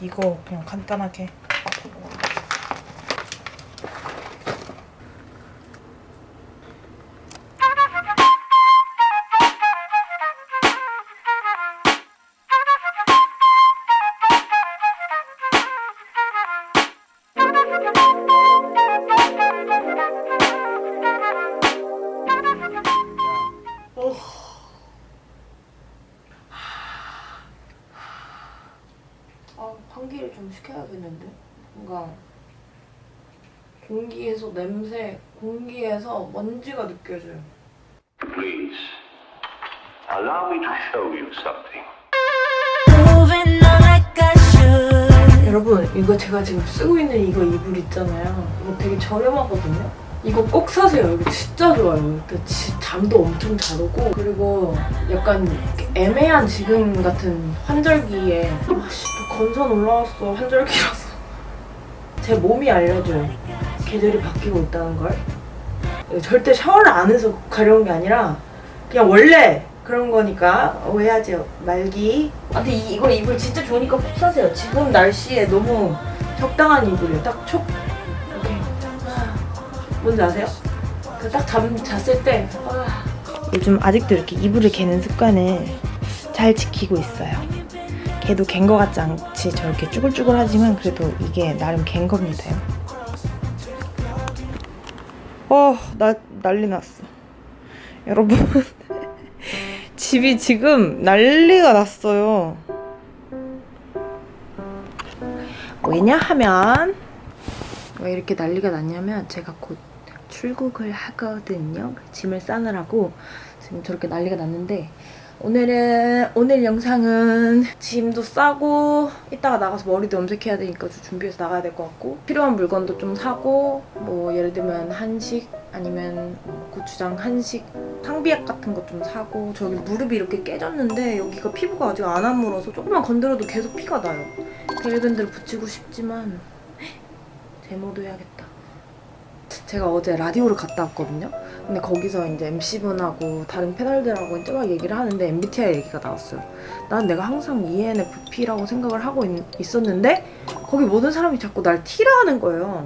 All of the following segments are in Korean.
이거 그냥 간단하게 환기를 좀 시켜야겠는데? 뭔가 공기에서 냄새, 공기에서 먼지가 느껴져요. Please, allow me to show you something. Moving on like I should. 여러분, 이거 제가 지금 쓰고 있는 이거 이불 있잖아요. 이거 되게 저렴하거든요? 이거 꼭 사세요. 이거 진짜 좋아요. 일단 지- 잠도 엄청 잘 오고 그리고 약간 애매한 지금 같은 환절기에 아씨 또 건선 올라왔어 환절기라서 제 몸이 알려줘요. 계절이 바뀌고 있다는 걸. 절대 샤워를 안 해서 가려운 게 아니라 그냥 원래 그런 거니까 오해하지 말기. 아, 근데 이, 이거 이불 진짜 좋으니까 꼭 사세요. 지금 날씨에 너무 적당한 이불이에요. 딱 촉. 이렇게. 아, 뭔지 아세요? 그 딱 잠 잤을 때. 아. 요즘 아직도 이렇게 이불을 개는 습관을 잘 지키고 있어요. 개도 갠거 같지 않지 저렇게 쭈글쭈글하지만 그래도 이게 나름 갠 겁니다. 어, 나 난리 났어. 여러분, 집이 지금 난리가 났어요. 왜냐하면 왜 이렇게 난리가 났냐면 제가 곧 출국을 하거든요. 짐을 싸느라고 지금 저렇게 난리가 났는데 오늘은 오늘 영상은 짐도 싸고 이따가 나가서 머리도 염색해야 되니까 좀 준비해서 나가야 될 것 같고 필요한 물건도 좀 사고 뭐 예를 들면 한식 아니면 뭐 고추장 한식 탕비약 같은 것 좀 사고 저기 무릎이 이렇게 깨졌는데 여기가 피부가 아직 안 아물어서 조금만 건드려도 계속 피가 나요. 벨밴드를 붙이고 싶지만 제모도 해야겠다. 제가 어제 라디오를 갔다 왔거든요. 근데 거기서 이제 MC분하고 다른 패널들하고 이제 막 얘기를 하는데 MBTI 얘기가 나왔어요. 난 내가 항상 ENFP라고 생각을 하고 있, 었는데 거기 모든 사람이 자꾸 날 T라 하는 거예요.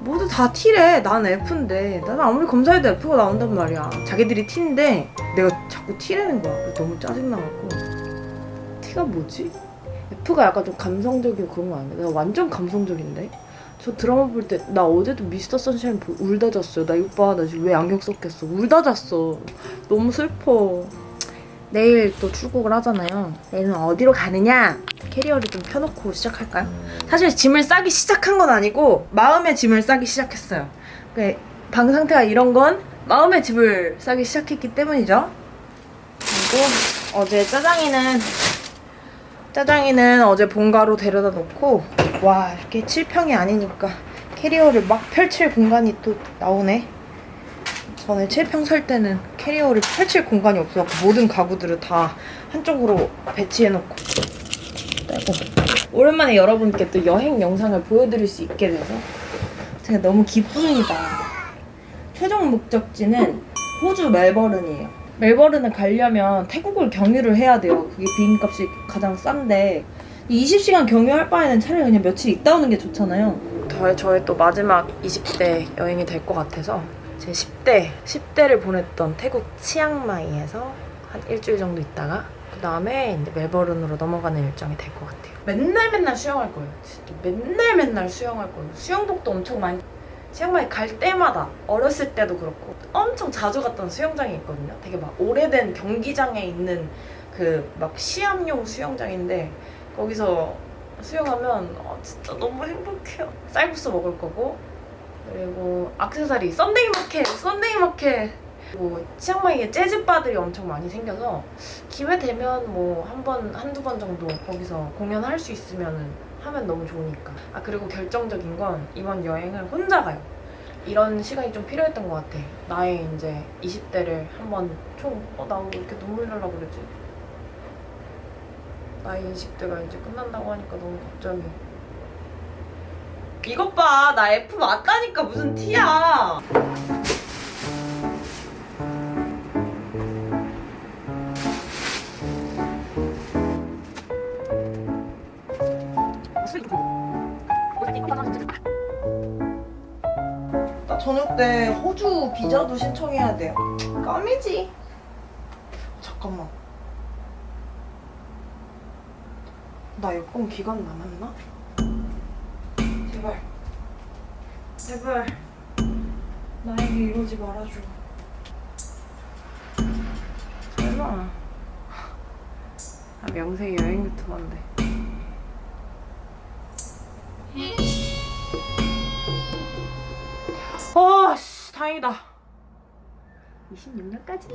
모두 다 T래. 난 F인데. 나는 아무리 검사해도 F가 나온단 말이야. 자기들이 T인데 내가 자꾸 T라는 거야. 너무 짜증나갖고. T가 뭐지? F가 약간 좀 감성적이고 그런 거 아니야? 내가 완전 감성적인데? 저 드라마 볼 때 나 어제도 미스터 선샤인 보- 울다 잤어요. 나 봐. 나 지금 왜 안경 썼겠어. 울다 잤어. 너무 슬퍼. 내일 또 출국을 하잖아요. 내일은 어디로 가느냐? 캐리어를 좀 펴놓고 시작할까요? 사실 짐을 싸기 시작한 건 아니고 마음의 짐을 싸기 시작했어요. 그방 상태가 이런 건 마음의 짐을 싸기 시작했기 때문이죠. 그리고 어제 짜장이는 짜장이는 어제 본가로 데려다 놓고 와 이렇게 7평이 아니니까 캐리어를 막 펼칠 공간이 또 나오네. 전에 7평 살 때는 캐리어를 펼칠 공간이 없어서 모든 가구들을 다 한쪽으로 배치해놓고 빼고 오랜만에 여러분께 또 여행 영상을 보여드릴 수 있게 돼서 제가 너무 기쁩니다. 최종 목적지는 호주 멜버른이에요. 멜버른을 가려면 태국을 경유를 해야 돼요. 그게 비행값이 가장 싼데 20시간 경유할 바에는 차라리 그냥 며칠 있다 오는 게 좋잖아요. 저의, 저의 또 마지막 20대 여행이 될 것 같아서 제 10대, 10대를 보냈던 태국 치앙마이에서 한 일주일 정도 있다가 그 다음에 이제 멜버른으로 넘어가는 일정이 될 것 같아요. 맨날 맨날 수영할 거예요. 진짜 맨날 맨날 수영할 거예요. 수영복도 엄청 많이 치앙마이 갈 때마다 어렸을 때도 그렇고 엄청 자주 갔던 수영장이 있거든요. 되게 막 오래된 경기장에 있는 그 막 시합용 수영장인데 거기서 수영하면 어, 진짜 너무 행복해요. 쌀국수 먹을 거고 그리고 악세사리 썬데이 마켓 썬데이 마켓 그리고 치앙마이에 재즈바들이 엄청 많이 생겨서 기회 되면 뭐 한 번 한두 번 정도 거기서 공연할 수 있으면은 하면 너무 좋으니까. 아 그리고 결정적인 건 이번 여행을 혼자 가요. 이런 시간이 좀 필요했던 것 같아. 나의 이제 20대를 한번 총 어 나 왜 이렇게 눈물 날라 그러지? 나의 20대가 이제 끝난다고 하니까 너무 걱정이 이것 봐, 나 F 맞다니까 무슨 T야. 저녁 때 호주 비자도 신청해야 돼요. 껌이지. 잠깐만. 나 여권 기간 남았나? 제발. 제발. 나에게 이러지 말아줘. 설마. 아, 명세 여행 유튜버인데. 다행이다. 26년까지.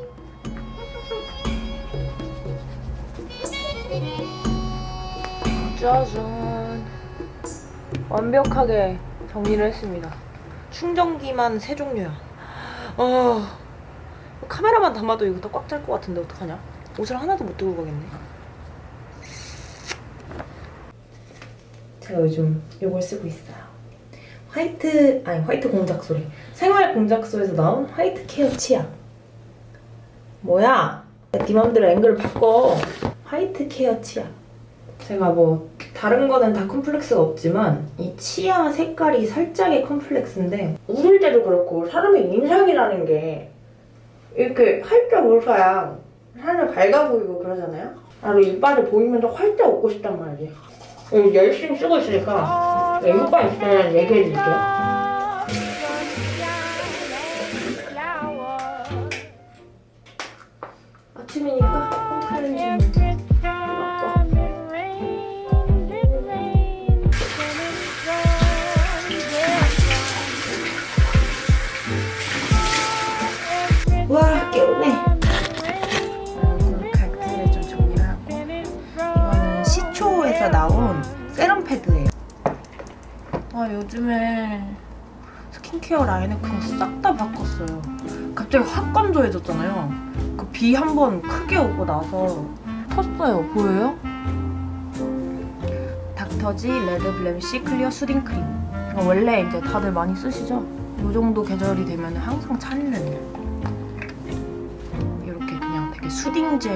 짜잔. 완벽하게 정리를 했습니다. 충전기만 세 종류야. 어. 카메라만 담아도 이거 다 꽉 찰 것 같은데 어떡하냐? 옷을 하나도 못 들고 가겠네. 제가 요즘 이걸 쓰고 있어요. 화이트 아니 화이트 공작 소리. 생활 공작소에서 나온 화이트 케어 치약. 뭐야? 네 맘대로 앵글을 바꿔. 화이트 케어 치약. 제가 뭐 다른 거는 다 컴플렉스가 없지만 이 치아 색깔이 살짝의 컴플렉스인데 웃을 때도 그렇고 사람의 인상이라는 게 이렇게 활짝 웃어야 사람이 밝아 보이고 그러잖아요. 나도 이빨이 보이면서 활짝 웃고 싶단 말이지 열심히 쓰고 있으니까 네, 효과 있으면 얘기해 드릴게요. 아침이니까 홈클렌징 아 요즘에 스킨케어 라인을 그냥 싹 다 바꿨어요. 갑자기 확 건조해졌잖아요. 그 비 한 번 크게 오고 나서 텄어요. 보여요? 닥터지 레드 블렘시 클리어 수딩 크림. 이거 원래 이제 다들 많이 쓰시죠? 이 정도 계절이 되면 항상 차리는 이렇게 그냥 되게 수딩 젤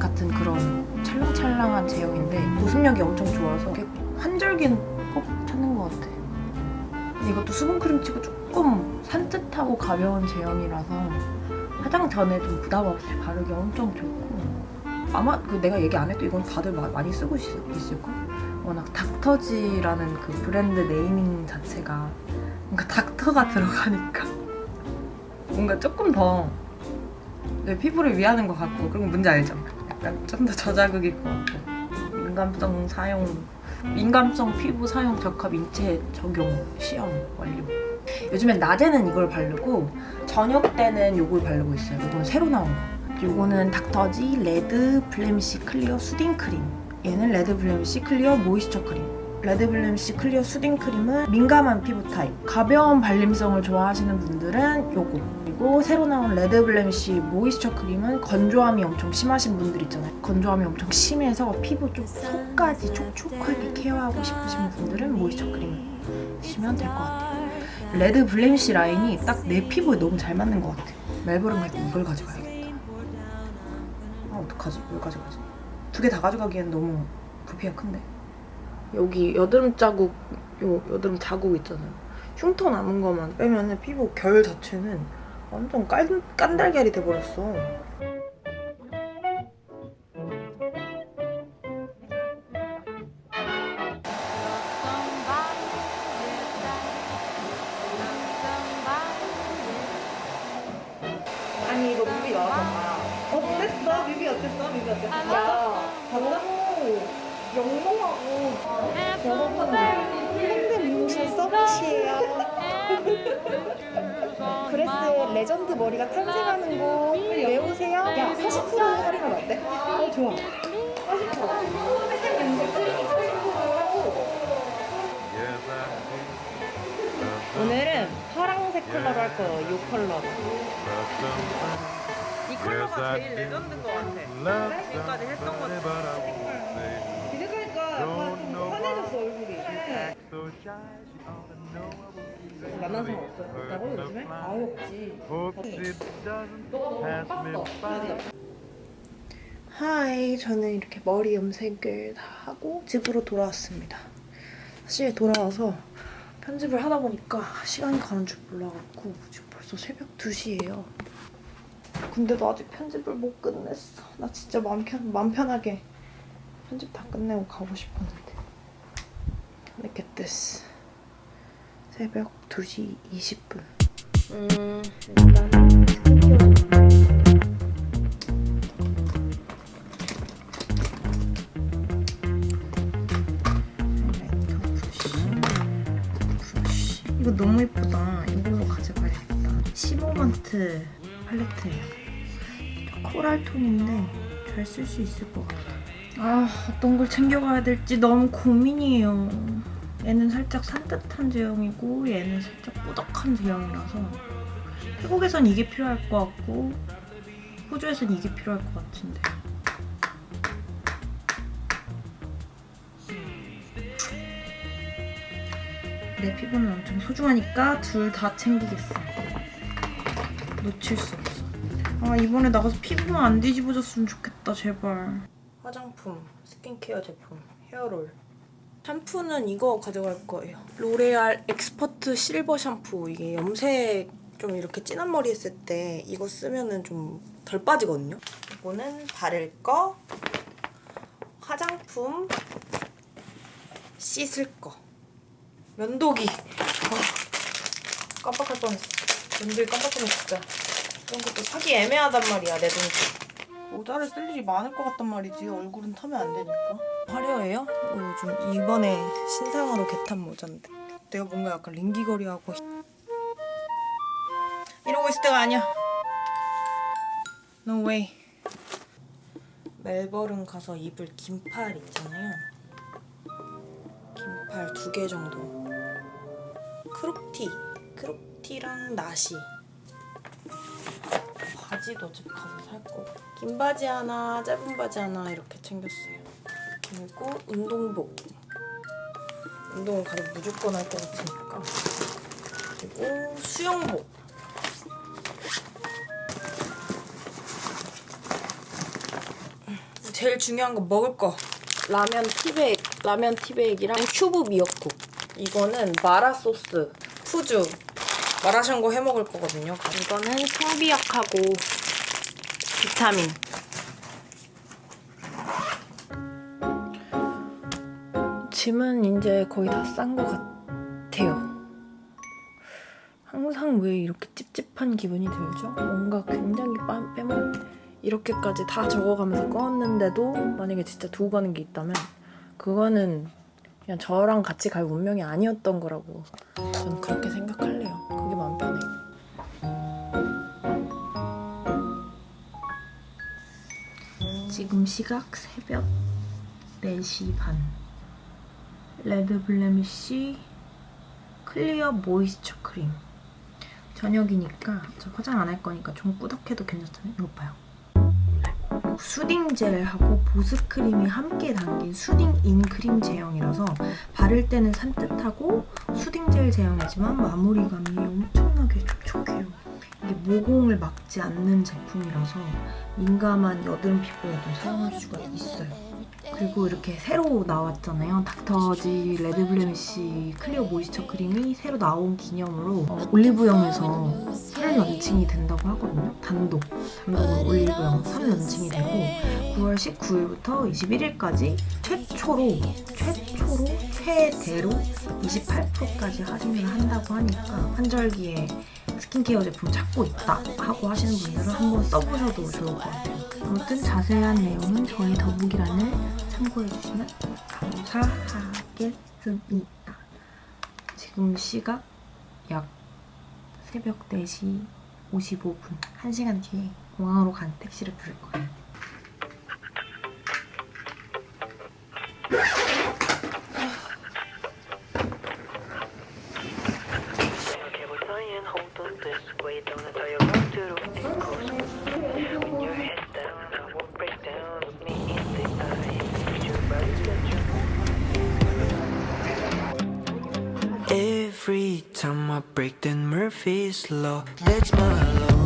같은 그런 찰랑찰랑한 제형인데 보습력이 엄청 좋아서 환절기는 꼭 이것도 수분 크림 치고 조금 산뜻하고 가벼운 제형이라서 화장 전에 좀 부담 없이 바르기 엄청 좋고 아마 그 내가 얘기 안 해도 이건 다들 마- 많이 쓰고 있, 있을걸? 워낙 닥터지라는 그 브랜드 네이밍 자체가 뭔가 닥터가 들어가니까 뭔가 조금 더 내 피부를 위하는 것 같고 그리고 뭔지 알죠? 약간 좀 더 저자극일 것 같고 민감성 사용 민감성 피부 사용 적합 인체 적용 시험 완료. 요즘엔 낮에는 이걸 바르고 저녁 때는 이걸 바르고 있어요. 이건 새로 나온 거. 요거는 닥터지 레드 블렘시 클리어 수딩 크림. 얘는 레드 블렘시 클리어 모이스처 크림. 레드 블렘시 클리어 수딩 크림은 민감한 피부 타입 가벼운 발림성을 좋아하시는 분들은 요거 그리고 새로 나온 레드 블렘시 모이스처 크림은 건조함이 엄청 심하신 분들 있잖아요. 건조함이 엄청 심해서 피부 쪽 속까지 촉촉하게 케어하고 싶으신 분들은 모이스처 크림 쓰시면 될 것 같아요. 레드 블렘시 라인이 딱 내 피부에 너무 잘 맞는 것 같아 멜버른 갈 때 이걸 가져가야겠다. 아 어떡하지? 뭘 가져가지? 두 개 다 가져가기엔 너무 부피가 큰데? 여기 여드름 자국 요 여드름 자국 있잖아요. 흉터 남은 것만 빼면은 피부 결 자체는 완전 깐, 깐달걀이 돼버렸어 레전드 머리가 탄생하는 곳 외우세요. 야, 40% 할인은 어때? 어, 좋아. 오늘은 파랑색 컬러로 할 거예요. 이 컬러로. 이 컬러가 제일 레전드인 것 같아 지금까지 했던 것 중에 이제까지가 약간 좀 환해졌어, 얼굴이. 하이 저는 이렇게 머리 염색을 다 하고 집으로 돌아왔습니다 다시 돌아와서 편집을 하다 보니까 시간이 가는 줄 몰라갖고 지금 벌써 새벽 2시예요. 근데도 아직 편집을 못 끝냈어. 나 진짜 마음, 편, 마음 편하게 편집 다 끝내고 가고 싶었는데. 됐어. 새벽 2시 20분. 음, 일단. 이거 너무 예쁘다. 이걸로 가져가야겠다. 15만트 팔레트예요. 코랄 톤인데 잘 쓸 수 있을 것 같아. 아, 어떤 걸 챙겨가야 될지 너무 고민이에요. 얘는 살짝 산뜻한 제형이고 얘는 살짝 꾸덕한 제형이라서 태국에선 이게 필요할 것 같고 호주에선 이게 필요할 것 같은데. 내 피부는 엄청 소중하니까 둘 다 챙기겠어. 놓칠 수 없어. 아 이번에 나가서 피부만 안 뒤집어졌으면 좋겠다 제발. 화장품, 스킨케어 제품, 헤어롤 샴푸는 이거 가져갈 거예요. 로레알 엑스퍼트 실버 샴푸. 이게 염색 좀 이렇게 진한 머리 했을 때 이거 쓰면은 좀 덜 빠지거든요. 이거는 바를 거, 화장품, 씻을 거, 면도기. 어, 깜빡할 뻔했어. 면도기 깜빡하면 진짜 이런 것도 사기 애매하단 말이야 내 돈. 모자를 쓸 일이 많을 것 같단 말이지. 얼굴은 타면 안 되니까. 화려해요? 어, 요즘 이번에 신상으로 개탄 모자인데 내가 뭔가 약간 링기거리하고 이러고 있을 때가 아니야. No way. 멜버른 가서 입을 긴팔 있잖아요. 긴팔 두 개 정도. 크롭티, 크롭티랑 나시. 바지도 집 가서 살 거고 긴 바지 하나, 짧은 바지 하나 이렇게 챙겼어요. 그리고 운동복. 운동은 가서 무조건 할 것 같으니까. 그리고 수영복. 제일 중요한 건 먹을 거. 라면 티백, 라면 티백이랑 큐브 미역국. 이거는 마라 소스, 푸주, 마라샹궈 해 먹을 거거든요. 이거는 청비약하고 비타민. 짐은 이제 거의 다 싼 것 같아요. 항상 왜 이렇게 찝찝한 기분이 들죠? 뭔가 굉장히 빠- 빼먹 이렇게까지 다 적어가면서 꺼왔는데도 만약에 진짜 두고 가는 게 있다면 그거는 그냥 저랑 같이 갈 운명이 아니었던 거라고 저는 그렇게 생각할래요. 지금 시각 새벽 4시 반. 레드 블레미쉬 클리어 모이스처 크림. 저녁이니까 저 화장 안 할 거니까 좀 꾸덕해도 괜찮잖아요. 이거 봐요. 수딩 젤하고 보습 크림이 함께 담긴 수딩 인 크림 제형이라서 바를 때는 산뜻하고 수딩 젤 제형이지만 마무리감이 엄청나게 촉촉해요. 이게 모공을 막지 않는 제품이라서 민감한 여드름 피부에도 사용할 수가 있어요. 그리고 이렇게 새로 나왔잖아요. 닥터지 레드 블레미쉬 클리어 모이스처 크림이 새로 나온 기념으로 어, 올리브영에서 3런칭이 된다고 하거든요. 단독. 단독으로 올리브영 3런칭이 되고 9월 19일부터 21일까지 최초로 최초로 최대로 28%까지 할인을 한다고 하니까 환절기에 스킨케어 제품 찾고 있다 하고 하시는 분들은 한번 써보셔도 좋을 것 같아요. 아무튼 자세한 내용은 저희 더보기란을 참고해주시면 감사하겠습니다. 지금 시각 약 새벽 4시 55분 1시간 뒤에 공항으로 간 택시를 부를 거예요. Your run to the. When your down, I won't break down with me in the eye. Your body touch your Every time I break then Murphy's law, that's my law.